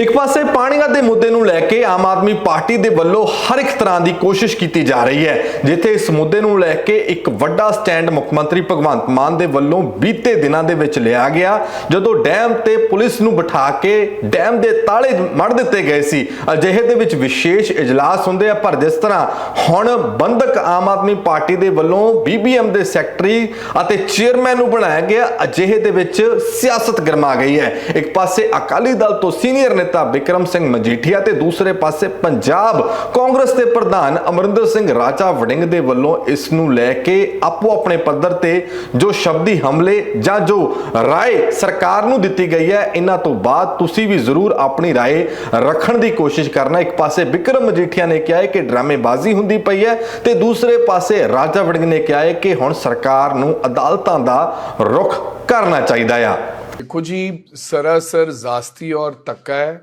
ਇੱਕ ਪਾਸੇ ਪਾਣੀਆਂ ਦੇ ਮੁੱਦੇ ਨੂੰ ਲੈ ਕੇ ਆਮ ਆਦਮੀ ਪਾਰਟੀ ਦੇ ਵੱਲੋਂ ਹਰ ਇੱਕ ਤਰ੍ਹਾਂ ਦੀ ਕੋਸ਼ਿਸ਼ ਕੀਤੀ ਜਾ ਰਹੀ ਹੈ, ਜਿੱਥੇ ਇਸ ਮੁੱਦੇ ਨੂੰ ਲੈ ਕੇ ਇੱਕ ਵੱਡਾ ਸਟੈਂਡ ਮੁੱਖ ਮੰਤਰੀ ਭਗਵੰਤ ਮਾਨ ਦੇ ਵੱਲੋਂ ਬੀਤੇ ਦਿਨਾਂ ਦੇ ਵਿੱਚ ਲਿਆ ਗਿਆ, ਜਦੋਂ ਡੈਮ ਤੇ ਪੁਲਿਸ ਨੂੰ ਬਿਠਾ ਕੇ ਡੈਮ ਦੇ ਤਾਲੇ ਮੜ ਦਿੱਤੇ ਗਏ ਸੀ। ਅਜਿਹੇ ਦੇ ਵਿੱਚ ਵਿਸ਼ੇਸ਼ ਇਜਲਾਸ ਹੁੰਦੇ ਆ, ਪਰ ਜਿਸ ਤਰ੍ਹਾਂ ਹੁਣ ਬੰਦਕ ਆਮ ਆਦਮੀ ਪਾਰਟੀ ਦੇ ਵੱਲੋਂ ਬੀਬੀਐਮ ਦੇ ਸੈਕਟਰੀ ਅਤੇ ਚੇਅਰਮੈਨ ਨੂੰ ਬਣਾਇਆ ਗਿਆ, ਅਜਿਹੇ ਦੇ ਵਿੱਚ ਸਿਆਸਤ ਗਰਮਾ ਗਈ ਹੈ। ਇੱਕ ਪਾਸੇ ਅਕਾਲੀ ਦਲ ਤੋਂ ਸੀਨੀਅਰ ਨੇਤਾ ਵਿਕਰਮ ਸਿੰਘ ਮਜੀਠੀਆ ਤੇ ਦੂਸਰੇ ਪਾਸੇ ਪੰਜਾਬ ਕਾਂਗਰਸ ਦੇ ਪ੍ਰਧਾਨ ਅਮਰਿੰਦਰ ਸਿੰਘ ਰਾਜਾ ਵੜਿੰਗ ਦੇ ਵੱਲੋਂ ਇਸ ਨੂੰ ਲੈ ਕੇ ਆਪੋ ਆਪਣੇ ਪੱਧਰ ਤੇ ਜੋ ਸ਼ਬਦੀ ਹਮਲੇ ਜਾਂ ਜੋ ਰਾਏ ਸਰਕਾਰ ਨੂੰ ਦਿੱਤੀ ਗਈ ਹੈ, ਇਹਨਾਂ ਤੋਂ ਬਾਅਦ ਤੁਸੀਂ ਵੀ ਜ਼ਰੂਰ ਆਪਣੀ ਰਾਏ ਰੱਖਣ ਦੀ ਕੋਸ਼ਿਸ਼ ਕਰਨਾ। ਇੱਕ ਪਾਸੇ ਵਿਕਰਮ ਮਜੀਠੀਆ ਨੇ ਕਿਹਾ ਹੈ ਕਿ ਡਰਾਮੇਬਾਜ਼ੀ ਹੁੰਦੀ ਪਈ ਹੈ ਤੇ ਦੂਸਰੇ ਪਾਸੇ ਰਾਜਾ ਵੜਿੰਗ ਨੇ ਕਿਹਾ ਹੈ ਕਿ ਹੁਣ ਸਰਕਾਰ ਨੂੰ ਅਦਾਲਤਾਂ ਦਾ ਰੁਖ ਕਰਨਾ ਚਾਹੀਦਾ ਆ। देखो जी सरासर ਜ਼ਾਸਤੀ ਔਰ ਧੱਕਾ ਹੈ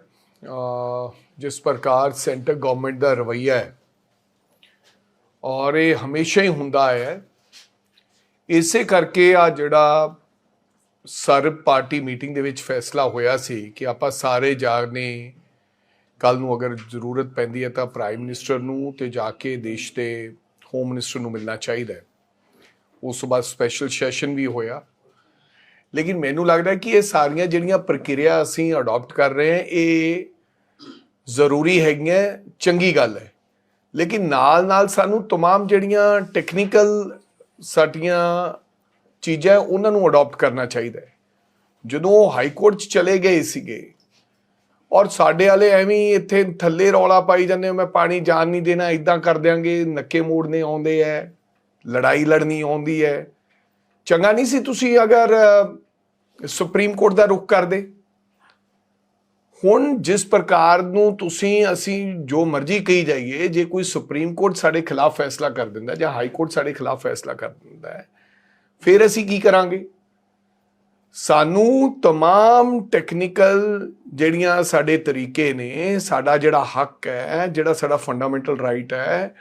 ਅਹ ਜਿਸ ਪ੍ਰਕਾਰ ਸੈਂਟਰ ਗਵਰਨਮੈਂਟ ਦਾ ਰਵੱਈਆ ਹੈ ਔਰ ਇਹ ਹਮੇਸ਼ਾ ਹੀ ਹੁੰਦਾ ਹੈ ਇਸੇ ਕਰਕੇ ਆ ਜਿਹੜਾ ਸਰਬ ਪਾਰਟੀ ਮੀਟਿੰਗ ਦੇ ਵਿੱਚ ਫੈਸਲਾ ਹੋਇਆ ਸੀ ਕਿ ਆਪਾਂ ਸਾਰੇ ਜਾਣੇ ਕੱਲ ਨੂੰ ਅਗਰ ਜ਼ਰੂਰਤ ਪੈਂਦੀ ਹੈ ਤਾਂ ਪ੍ਰਾਈਮ ਮਿਨਿਸਟਰ ਨੂੰ ਤੇ ਜਾ ਕੇ ਦੇਸ਼ ਦੇ ਹੋਮ ਮਿਨਿਸਟਰ ਨੂੰ ਮਿਲਣਾ ਚਾਹੀਦਾ ਹੈ ਉਸ ਤੋਂ ਬਾਅਦ ਸਪੈਸ਼ਲ ਸੈਸ਼ਨ ਵੀ ਹੋਇਆ ਲੇਕਿਨ ਮੈਨੂੰ ਲੱਗਦਾ ਹੈ ਕਿ ਇਹ ਸਾਰੀਆਂ ਜਿਹੜੀਆਂ ਪ੍ਰਕਿਰਿਆ ਅਸੀਂ ਅਡਾਪਟ ਕਰ ਰਹੇ ਹਾਂ ਇਹ ਜ਼ਰੂਰੀ ਹੈਗੀਆਂ ਚੰਗੀ ਗੱਲ ਹੈ ਲੇਕਿਨ ਨਾਲ ਨਾਲ ਸਾਨੂੰ तमाम ਜਿਹੜੀਆਂ ਟੈਕਨੀਕਲ ਸਾਡੀਆਂ ਚੀਜ਼ਾਂ ਉਹਨਾਂ ਨੂੰ ਅਡਾਪਟ ਕਰਨਾ ਚਾਹੀਦਾ ਹੈ ਜਦੋਂ ਉਹ ਹਾਈ ਕੋਰਟ 'ਚ ਚਲੇ ਗਏ ਸੀਗੇ ਔਰ ਸਾਡੇ ਵਾਲੇ ਐਵੇਂ ਹੀ ਇੱਥੇ ਥੱਲੇ ਰੌਲਾ ਪਾਈ ਜਾਂਦੇ ਮੈਂ ਪਾਣੀ ਜਾਣ ਨਹੀਂ ਦੇਣਾ ਇਦਾਂ ਕਰ ਦਿਆਂਗੇ ਨੱਕੇ ਮੋੜਨੇ ਆਉਂਦੇ ਐ ਲੜਾਈ ਲੜਨੀ ਆਉਂਦੀ ਹੈ ਚੰਗਾ ਨਹੀਂ ਸੀ ਤੁਸੀਂ ਅਗਰ ਅ, ਸੁਪਰੀਮ ਕੋਰਟ ਦਾ ਰੁਖ ਕਰਦੇ ਹੁਣ ਜਿਸ ਪ੍ਰਕਾਰ ਨੂੰ ਤੁਸੀਂ ਅਸੀਂ ਜੋ ਮਰਜ਼ੀ ਕਹੀ ਜਾਈਏ ਜੇ ਕੋਈ ਸੁਪਰੀਮ ਕੋਰਟ ਸਾਡੇ ਖਿਲਾਫ ਫੈਸਲਾ ਕਰ ਦਿੰਦਾ ਜਾਂ ਹਾਈ ਕੋਰਟ ਸਾਡੇ ਖਿਲਾਫ ਫੈਸਲਾ ਕਰ ਦਿੰਦਾ ਹੈ ਫਿਰ ਅਸੀਂ ਕੀ ਕਰਾਂਗੇ ਸਾਨੂੰ तमाम ਟੈਕਨੀਕਲ ਜਿਹੜੀਆਂ ਸਾਡੇ ਤਰੀਕੇ ਨੇ ਸਾਡਾ ਜਿਹੜਾ ਹੱਕ ਹੈ ਜਿਹੜਾ ਸਾਡਾ ਫੰਡਾਮੈਂਟਲ ਰਾਈਟ ਹੈ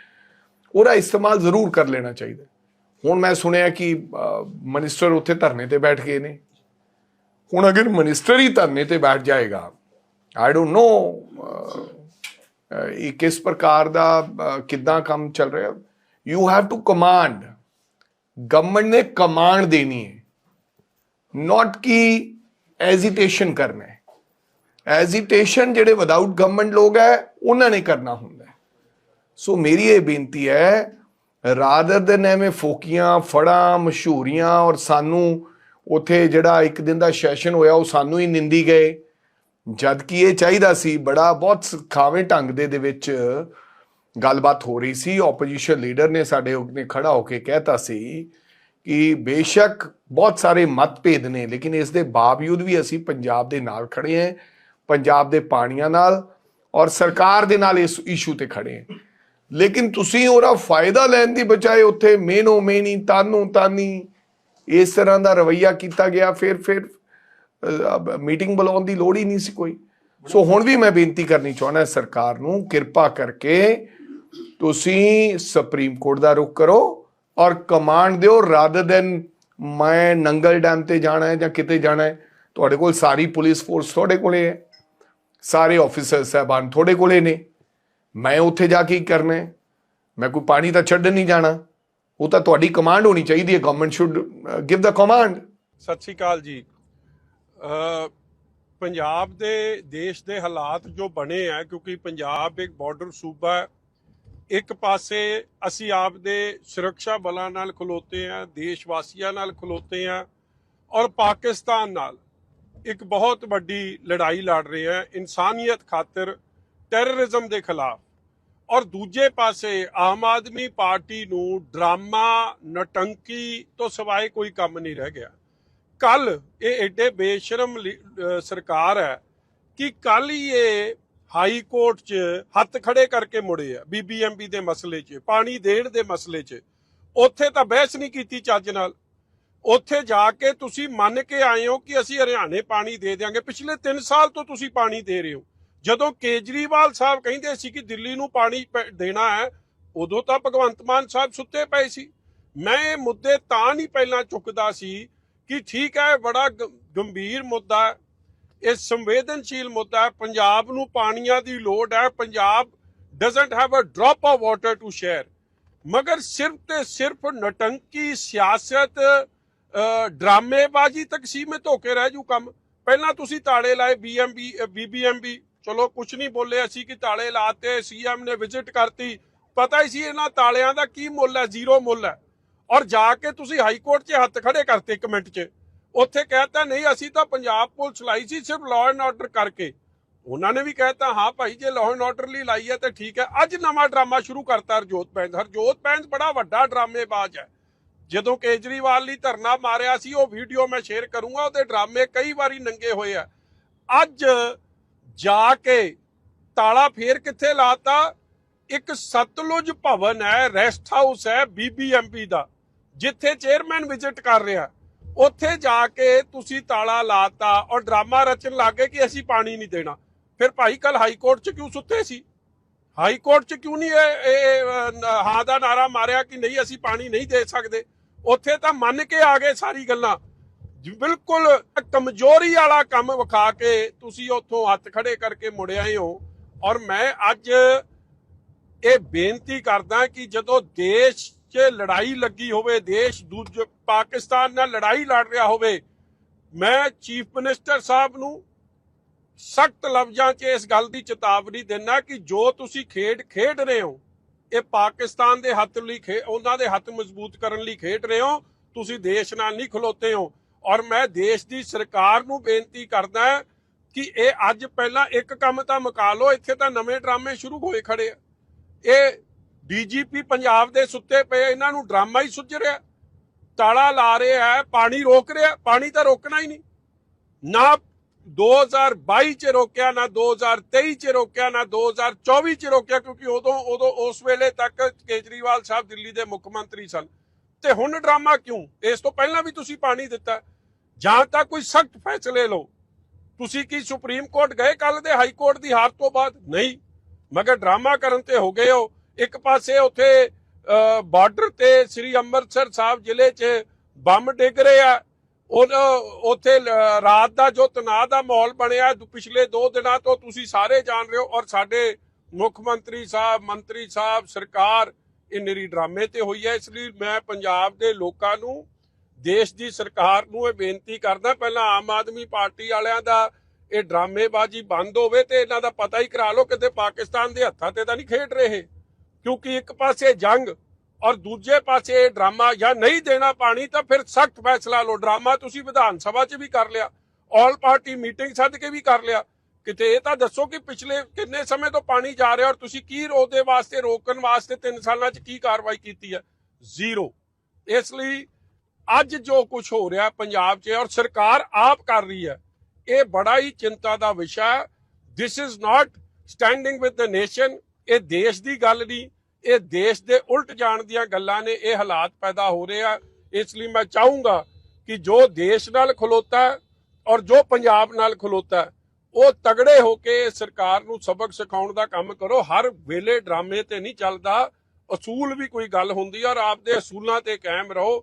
ਉਹਦਾ ਇਸਤੇਮਾਲ ਜ਼ਰੂਰ ਕਰ ਲੈਣਾ ਚਾਹੀਦਾ ਹੁਣ ਮੈਂ ਸੁਣਿਆ ਕਿ ਮਿਨਿਸਟਰ ਉੱਥੇ ਧਰਨੇ ਤੇ ਬੈਠ ਗਏ ਨੇ ਹੁਣ ਅਗਰ ਮਿਨਿਸਟਰ ਹੀ ਧਰਨੇ ਤੇ ਬੈਠ ਜਾਏਗਾ ਆਈ ਡੋਨਟ ਨੋ ਇਹ ਕਿਸ ਪ੍ਰਕਾਰ ਦਾ ਕਿੱਦਾਂ ਕੰਮ ਚੱਲ ਰਿਹਾ। You have to command government ਨੇ ਕਮਾਂਡ ਦੇਣੀ ਹੈ। ਨਾਟ ਕਿ ਐਜ਼ਿਟੇਸ਼ਨ ਕਰਨਾ ਹੈ। ਐਜ਼ਿਟੇਸ਼ਨ ਜਿਹੜੇ ਵਿਦਆਊਟ ਗਵਰਨਮੈਂਟ ਲੋਕ ਹੈ, ਉਹਨਾਂ ਨੇ ਕਰਨਾ ਹੁੰਦਾ ਹੈ। ਸੋ ਮੇਰੀ ਇਹ ਬੇਨਤੀ ਹੈ ਰਾਦਰ ਦਨ ਐਵੇਂ ਫੋਕੀਆਂ, ਫੜਾਂ, ਮਸ਼ਹੂਰੀਆਂ ਔਰ ਸਾਨੂੰ ਉੱਥੇ ਜਿਹੜਾ ਇੱਕ ਦਿਨ ਦਾ ਸੈਸ਼ਨ ਹੋਇਆ, ਉਹ ਸਾਨੂੰ ਹੀ ਨਿੰਦੀ ਗਏ। ਜਦ ਕਿ ਇਹ ਚਾਹੀਦਾ ਸੀ, ਬੜਾ ਬਹੁਤ ਖਾਵੇਂ ਢੰਗ ਦੇ ਦੇ ਵਿੱਚ ਗੱਲਬਾਤ ਹੋ ਰਹੀ ਸੀ। ਆਪੋਜੀਸ਼ਨ ਲੀਡਰ ਨੇ ਸਾਡੇ ਨੇ ਖੜਾ ਹੋ ਕੇ ਕਹਿਤਾ ਸੀ ਕਿ ਬੇਸ਼ੱਕ ਬਹੁਤ ਸਾਰੇ ਮਤਭੇਦ ਨੇ, ਲੇਕਿਨ ਇਸ ਦੇ ਬਾਵਜੂਦ ਵੀ ਅਸੀਂ ਪੰਜਾਬ ਦੇ ਨਾਲ ਖੜੇ ਹਾਂ, ਪੰਜਾਬ ਦੇ ਪਾਣੀਆਂ ਨਾਲ ਔਰ ਸਰਕਾਰ ਦੇ ਨਾਲ ਇਸ ਇਸ਼ੂ ਤੇ ਖੜੇ ਹਾਂ। ਲੇਕਿਨ ਤੁਸੀਂ ਉਹਦਾ ਫਾਇਦਾ ਲੈਣ ਦੀ ਬਜਾਏ ਉੱਥੇ ਮੇਨੋ ਮੇਨੀ ਤਾਨੋ ਤਾਨੀ ਇਸ ਤਰ੍ਹਾਂ ਦਾ ਰਵਈਆ ਕੀਤਾ ਗਿਆ, ਫਿਰ ਫਿਰ ਮੀਟਿੰਗ ਬੁਲਾਉਣ ਦੀ ਲੋੜ ਹੀ ਨਹੀਂ ਸੀ ਕੋਈ। ਸੋ ਹੁਣ ਵੀ ਮੈਂ ਬੇਨਤੀ ਕਰਨੀ ਚਾਹੁੰਦਾ ਸਰਕਾਰ ਨੂੰ, ਕਿਰਪਾ ਕਰਕੇ ਤੁਸੀਂ ਸੁਪਰੀਮ ਕੋਰਟ ਦਾ ਰੁਖ ਕਰੋ ਔਰ ਕਮਾਂਡ ਦਿਓ ਰਾਦਰ ਦੈਨ ਮੈਂ ਨੰਗਲ ਡੈਮ ਤੇ ਜਾਣਾ ਹੈ ਜਾਂ ਕਿਤੇ ਜਾਣਾ ਹੈ, ਤੁਹਾਡੇ ਕੋਲ ਸਾਰੀ ਪੁਲਿਸ ਫੋਰਸ ਤੁਹਾਡੇ ਕੋਲੇ ਹੈ, ਸਾਰੇ ਆਫੀਸਰ ਸਾਹਿਬਾਨ ਤੁਹਾਡੇ ਕੋਲੇ ਨੇ, ਮੈਂ ਉੱਥੇ ਜਾ ਕੇ ਕੀ ਕਰਨਾ ਹੈ? ਮੈਂ ਕੋਈ ਪਾਣੀ ਤਾਂ ਛੱਡਣ ਨਹੀਂ ਜਾਣਾ। ਉਹ ਤਾਂ ਤੁਹਾਡੀ ਕਮਾਂਡ ਹੋਣੀ ਚਾਹੀਦੀ ਹੈ government should give the command ਸਤਿ ਸ਼੍ਰੀ ਅਕਾਲ ਜੀ। ਪੰਜਾਬ ਦੇ ਦੇਸ਼ ਦੇ ਹਾਲਾਤ ਜੋ ਬਣੇ ਆ, ਕਿਉਂਕਿ ਪੰਜਾਬ ਇੱਕ ਬਾਰਡਰ ਸੂਬਾ ਹੈ, ਇੱਕ ਪਾਸੇ ਅਸੀਂ ਆਪ ਦੇ ਸੁਰੱਖਿਆ ਬਲਾਂ ਨਾਲ ਖਲੋਤੇ ਆ ਦੇਸ਼ ਵਾਸੀਆਂ ਨਾਲ ਖਲੋਤੇ ਆ, ਔਰ ਪਾਕਿਸਤਾਨ ਨਾਲ ਇੱਕ ਬਹੁਤ ਵੱਡੀ ਲੜਾਈ ਲੜ ਰਹੇ ਆ। ਇਨਸਾਨੀਅਤ ਖਾਤਰ ਟੈਰਰਿਜ਼ਮ ਦੇ ਖਿਲਾਫ। ਔਰ ਦੂਜੇ ਪਾਸੇ ਆਮ ਆਦਮੀ ਪਾਰਟੀ ਨੂੰ ਡਰਾਮਾ, ਨਟੰਕੀ ਤੋਂ ਸਿਵਾਏ ਕੋਈ ਕੰਮ ਨਹੀਂ ਰਹਿ ਗਿਆ। ਕੱਲ ਇਹ ਐਡੇ ਬੇਸ਼ਰਮ ਲੀ- ਸਰਕਾਰ ਹੈ ਕਿ ਕੱਲ ਹੀ ਇਹ ਹਾਈ ਕੋਰਟ 'ਚ ਹੱਥ ਖੜੇ ਕਰਕੇ ਮੁੜੇ ਆ ਬੀਬੀਐਮਬੀ ਦੇ ਮਸਲੇ 'ਚ, ਪਾਣੀ ਦੇਣ ਦੇ ਮਸਲੇ 'ਚ। ਉੱਥੇ ਤਾਂ ਬਹਿਸ ਨਹੀਂ ਕੀਤੀ ਚੱਜ ਨਾਲ। ਉੱਥੇ ਜਾ ਕੇ ਤੁਸੀਂ ਮੰਨ ਕੇ ਆਏ ਹੋ ਕਿ ਅਸੀਂ ਹਰਿਆਣੇ ਪਾਣੀ ਦੇ ਦਿਆਂਗੇ। ਪਿਛਲੇ 3 ਸਾਲ ਤੋਂ ਤੁਸੀਂ ਪਾਣੀ ਦੇ ਰਹੇ ਹੋ। ਜਦੋਂ ਕੇਜਰੀਵਾਲ ਸਾਹਿਬ ਕਹਿੰਦੇ ਸੀ ਕਿ ਦਿੱਲੀ ਨੂੰ ਪਾਣੀ ਪ- ਦੇਣਾ ਹੈ, ਉਦੋਂ ਤਾਂ ਭਗਵੰਤ ਮਾਨ ਸਾਹਿਬ ਸੁੱਤੇ ਪਏ ਸੀ। ਮੈਂ ਇਹ ਮੁੱਦੇ ਤਾਂ ਨਹੀਂ ਪਹਿਲਾਂ ਚੁੱਕਦਾ ਸੀ ਕਿ ਠੀਕ ਹੈ, ਬੜਾ ਗ- ਗੰਭੀਰ ਮੁੱਦਾ ਹੈ। ਇਹ ਸੰਵੇਦਨਸ਼ੀਲ ਮੁੱਦਾ ਹੈ। ਪੰਜਾਬ ਨੂੰ ਪਾਣੀਆਂ ਦੀ ਲੋੜ ਹੈ। Punjab doesn't have a drop of water to share ਮਗਰ ਸਿਰਫ ਤੇ ਸਿਰਫ ਨਟੰਕੀ ਸਿਆਸਤ ਡਰਾਮੇਬਾਜ਼ੀ ਤੱਕ ਸੀਮਿਤ ਹੋ ਕੇ ਰਹਿ ਜੂ ਕੰਮ। ਪਹਿਲਾਂ ਤੁਸੀਂ ਤਾੜੇ ਲਾਏ ਬੀਐਮਬੀ ਬੀਬੀਐਮਬੀ ਚਲੋ ਕੁਝ ਨਹੀਂ ਬੋਲੇ ਅਸੀਂ ਕਿ ਤਾਲੇ ਲਾਤੇ ਸੀਐਮ ਨੇ ਵਿਜ਼ਿਟ ਕਰਤੀ। ਪਤਾ ਹੀ ਸੀ ਇਹਨਾਂ ਤਾਲਿਆਂ ਦਾ ਕੀ ਮੁੱਲ ਹੈ ਜ਼ੀਰੋ ਮੁੱਲ ਹੈ। ਔਰ ਜਾ ਕੇ ਤੁਸੀਂ ਹਾਈ ਕੋਰਟ 'ਚ ਹੱਥ ਖੜੇ ਕਰਤੇ ਇੱਕ ਮਿੰਟ 'ਚ। ਉੱਥੇ ਕਹਿਤਾ, ਨਹੀਂ, ਅਸੀਂ ਤਾਂ ਪੰਜਾਬ ਪੁਲਿਸ ਲਾਈ ਸੀ ਸਿਰਫ ਲਾਅ ਐਂਡ ਆਰਡਰ ਕਰਕੇ। ਉਹਨਾਂ ਨੇ ਵੀ ਕਹਿਤਾ, ਹਾਂ ਭਾਈ, ਜੇ ਲਾਅ ਐਂਡ ਆਰਡਰ ਲਈ ਲਾਈ ਹੈ ਤਾਂ ਠੀਕ ਹੈ। ਅੱਜ ਨਵਾਂ ਡਰਾਮਾ ਸ਼ੁਰੂ ਕਰਤਾ ਹਰਜੋਤ ਬੈਂਸ ਹਰਜੋਤ ਬੈਂਸ ਬੜਾ ਵੱਡਾ ਡਰਾਮੇਬਾਜ਼ ਹੈ। ਜਦੋਂ ਕੇਜਰੀਵਾਲ ਲਈ ਧਰਨਾ ਮਾਰਿਆ ਸੀ, ਉਹ ਵੀਡੀਓ ਮੈਂ ਸ਼ੇਅਰ ਕਰੂੰਗਾ, ਉਹਦੇ ਡਰਾਮੇ ਕਈ ਵਾਰੀ ਨੰਗੇ ਹੋਏ ਆ। ਅੱਜ ਜਾ ਕੇ ਤਾਲਾ ਫੇਰ ਕਿੱਥੇ ਲਾਤਾ? ਇੱਕ ਸਤਲੁਜ ਭਵਨ ਹੈ ਰੈਸਟ ਹਾਊਸ ਹੈ ਬੀਬੀਐਮਪੀ ਦਾ, ਜਿੱਥੇ ਚੇਅਰਮੈਨ ਵਿਜ਼ਿਟ ਕਰ ਰਿਹਾ। ਉੱਥੇ ਜਾ ਕੇ ਤੁਸੀਂ ਤਾਲਾ ਲਾਤਾ ਔਰ ਡਰਾਮਾ ਰਚਣ ਲੱਗੇ ਕਿ ਅਸੀਂ ਪਾਣੀ ਨਹੀਂ ਦੇਣਾ। ਫਿਰ ਭਾਈ ਕੱਲ ਹਾਈ ਕੋਰਟ 'ਚ ਕਿਉਂ ਸੁੱਤੇ ਸੀ? ਹਾਈ ਕੋਰਟ 'ਚ ਕਿਉਂ ਨਹੀਂ ਇਹ ਹਾਂ ਦਾ ਨਾਰਾ ਮਾਰਿਆ ਕਿ ਨਹੀਂ ਅਸੀਂ ਪਾਣੀ ਨਹੀਂ ਦੇ ਸਕਦੇ? ਉੱਥੇ ਤਾਂ ਮੰਨ ਕੇ ਆ ਗਏ ਸਾਰੀ ਗੱਲਾਂ। ਬਿਲਕੁਲ ਕਮਜ਼ੋਰੀ ਵਾਲਾ ਕੰਮ ਵਿਖਾ ਕੇ ਤੁਸੀਂ ਉੱਥੋਂ ਹੱਥ ਖੜੇ ਕਰਕੇ ਮੁੜ ਆਏ ਹੋ। ਔਰ ਮੈਂ ਅੱਜ ਇਹ ਬੇਨਤੀ ਕਰਦਾ ਕਿ ਜਦੋਂ ਦੇਸ਼ 'ਚ ਲੜਾਈ ਲੱਗੀ ਹੋਵੇ, ਦੇਸ਼ ਦੂਜੇ ਪਾਕਿਸਤਾਨ ਨਾਲ ਲੜਾਈ ਲੜ ਰਿਹਾ ਹੋਵੇ, ਮੈਂ ਚੀਫ ਮਿਨਿਸਟਰ ਸਾਹਿਬ ਨੂੰ ਸਖਤ ਲਫ਼ਜ਼ਾਂ 'ਚ ਇਸ ਗੱਲ ਦੀ ਚੇਤਾਵਨੀ ਦਿੰਦਾ ਕਿ ਜੋ ਤੁਸੀਂ ਖੇਡ ਖੇਡ ਰਹੇ ਹੋ, ਇਹ ਪਾਕਿਸਤਾਨ ਦੇ ਹੱਥ ਲਈ ਖੇ- ਉਹਨਾਂ ਦੇ ਹੱਥ ਮਜ਼ਬੂਤ ਕਰਨ ਲਈ ਖੇਡ ਰਹੇ ਹੋ, ਤੁਸੀਂ ਦੇਸ਼ ਨਾਲ ਨਹੀਂ ਖਲੋਤੇ ਹੋ। ਔਰ ਮੈਂ ਦੇਸ਼ ਦੀ ਸਰਕਾਰ ਨੂੰ ਬੇਨਤੀ ਕਰਦਾ ਕਿ ਇਹ ਅੱਜ ਪਹਿਲਾਂ ਇੱਕ ਕੰਮ ਤਾਂ ਮੁਕਾ ਲਓ, ਇੱਥੇ ਤਾਂ ਨਵੇਂ ਡਰਾਮੇ ਸ਼ੁਰੂ ਹੋਏ ਖੜੇ ਆ। ਇਹ ਡੀਜੀਪੀ ਪੰਜਾਬ ਦੇ ਸੁੱਤੇ ਪਏ ਇਹਨਾਂ ਨੂੰ ਡਰਾਮਾ ਹੀ ਸੁੱਝ ਰਿਹਾ। ਤਾਲਾ ਲਾ ਰਿਹਾ ਹੈ, ਪਾਣੀ ਰੋਕ ਰਿਹਾ, ਪਾਣੀ ਤਾਂ ਰੋਕਣਾ ਹੀ ਨਹੀਂ। ਨਾ 2022 ਚ ਰੋਕਿਆ, ਨਾ 2023 ਚ ਰੋਕਿਆ, ਨਾ 2024 ਚ ਰੋਕਿਆ, ਕਿਉਂਕਿ ਉਦੋਂ ਉਦੋਂ ਉਸ ਵੇਲੇ ਤੱਕ ਕੇਜਰੀਵਾਲ ਸਾਹਿਬ ਦਿੱਲੀ ਦੇ ਮੁੱਖ ਮੰਤਰੀ ਸਨ। ਤੇ ਹੁਣ ਡਰਾਮਾ ਕਿਉਂ? ਇਸ ਤੋਂ ਪਹਿਲਾਂ ਵੀ ਤੁਸੀਂ ਪਾਣੀ ਦਿੱਤਾ। ਜਾਂ ਤਾਂ ਕੋਈ ਸਖਤ ਫੈਸਲੇ ਲਓ। ਤੁਸੀਂ ਕੀ ਸੁਪਰੀਮ ਕੋਰਟ ਗਏ ਕੱਲ ਦੇ ਹਾਈ ਕੋਰਟ ਦੀ ਹਾਰ ਤੋਂ ਬਾਅਦ? ਨਹੀਂ। ਮਗਰ ਡਰਾਮਾ ਕਰਨ ਤੇ ਹੋ ਗਏ ਹੋ। ਇੱਕ ਪਾਸੇ ਉੱਥੇ ਬਾਰਡਰ ਤੇ ਸ੍ਰੀ ਅੰਮ੍ਰਿਤਸਰ ਸਾਹਿਬ ਜ਼ਿਲ੍ਹੇ 'ਚ ਬੰਬ ਡਿੱਗ ਰਹੇ ਆ। ਉਹ, ਉੱਥੇ ਰਾਤ ਦਾ ਜੋ ਤਣਾਅ ਦਾ ਮਾਹੌਲ ਬਣਿਆ ਪਿਛਲੇ 2 ਦਿਨਾਂ ਤੋਂ ਤੁਸੀਂ ਸਾਰੇ ਜਾਣ ਰਹੇ ਹੋ ਔਰ ਸਾਡੇ ਮੁੱਖ ਮੰਤਰੀ ਸਾਹਿਬ ਮੰਤਰੀ ਸਾਹਿਬ, ਸਰਕਾਰ ਇਹ ਨਿਰੀ ਡਰਾਮੇ ਤੇ ਹੋਈ ਹੈ। ਇਸ ਲਈ ਮੈਂ ਪੰਜਾਬ ਦੇ ਲੋਕਾਂ ਨੂੰ ਦੇਸ਼ ਦੀ ਸਰਕਾਰ ਨੂੰ ਇਹ ਬੇਨਤੀ ਕਰਦਾ, ਪਹਿਲਾਂ ਆਮ ਆਦਮੀ ਪਾਰਟੀ ਵਾਲਿਆਂ ਦਾ ਇਹ ਡਰਾਮੇਬਾਜ਼ੀ ਬੰਦ ਹੋਵੇ ਤੇ ਇਹਨਾਂ ਦਾ ਪਤਾ ਹੀ ਕਰਾ ਲਓ ਕਿਤੇ ਪਾਕਿਸਤਾਨ ਦੇ ਹੱਥਾਂ ਤੇ ਤਾਂ ਨਹੀਂ ਖੇਡ ਰਹੇ। ਕਿਉਂਕਿ ਇੱਕ ਪਾਸੇ ਜੰਗ ਔਰ ਦੂਜੇ ਪਾਸੇ ਇਹ ਡਰਾਮਾ ਜਾਂ ਨਹੀਂ ਦੇਣਾ ਪਾਣੀ ਤਾਂ ਫਿਰ ਸਖਤ ਫੈਸਲਾ ਲਓ। ਡਰਾਮਾ ਤੁਸੀਂ ਵਿਧਾਨ ਸਭਾ 'ਚ ਵੀ ਕਰ ਲਿਆ, ਆਲ ਪਾਰਟੀ ਮੀਟਿੰਗ ਸੱਦ ਕੇ ਵੀ ਕਰ ਲਿਆ। ਕਿਤੇ ਇਹ ਤਾਂ ਦੱਸੋ ਕਿ ਪਿਛਲੇ ਕਿੰਨੇ ਸਮੇਂ ਤੋਂ ਪਾਣੀ ਜਾ ਰਿਹਾ ਔਰ ਤੁਸੀਂ ਕੀ ਉਹਦੇ ਵਾਸਤੇ, ਰੋਕਣ ਵਾਸਤੇ 3 ਸਾਲਾਂ 'ਚ ਕੀ ਕਾਰਵਾਈ ਕੀਤੀ ਹੈ? ਜ਼ੀਰੋ। ਇਸ ਲਈ ਅੱਜ ਜੋ ਕੁਝ ਹੋ ਰਿਹਾ ਪੰਜਾਬ 'ਚ ਔਰ ਸਰਕਾਰ ਆਪ ਕਰ ਰਹੀ ਹੈ, ਇਹ ਬੜਾ ਹੀ ਚਿੰਤਾ ਦਾ ਵਿਸ਼ਾ ਹੈ। This is not standing with the nation ਇਹ ਦੇਸ਼ ਦੀ ਗੱਲ ਨਹੀਂ, ਇਹ ਦੇਸ਼ ਦੇ ਉਲਟ ਜਾਣ ਦੀਆਂ ਗੱਲਾਂ ਨੇ, ਇਹ ਹਾਲਾਤ ਪੈਦਾ ਹੋ ਰਹੇ ਆ। ਇਸ ਲਈ ਮੈਂ ਚਾਹੂੰਗਾ ਕਿ ਜੋ ਦੇਸ਼ ਨਾਲ ਖਲੋਤਾ ਔਰ ਜੋ ਪੰਜਾਬ ਨਾਲ ਖਲੋਤਾ ਉਹ ਤਗੜੇ ਹੋ ਕੇ ਸਰਕਾਰ ਨੂੰ ਸਬਕ ਸਿਖਾਉਣ ਦਾ ਕੰਮ ਕਰੋ। ਹਰ ਵੇਲੇ ਡਰਾਮੇ ਤੇ ਨਹੀਂ ਚੱਲਦਾ, ਅਸੂਲ ਵੀ ਕੋਈ ਗੱਲ ਹੁੰਦੀ ਔਰ ਆਪਦੇ ਅਸੂਲਾਂ ਤੇ ਕਾਇਮ ਰਹੋ।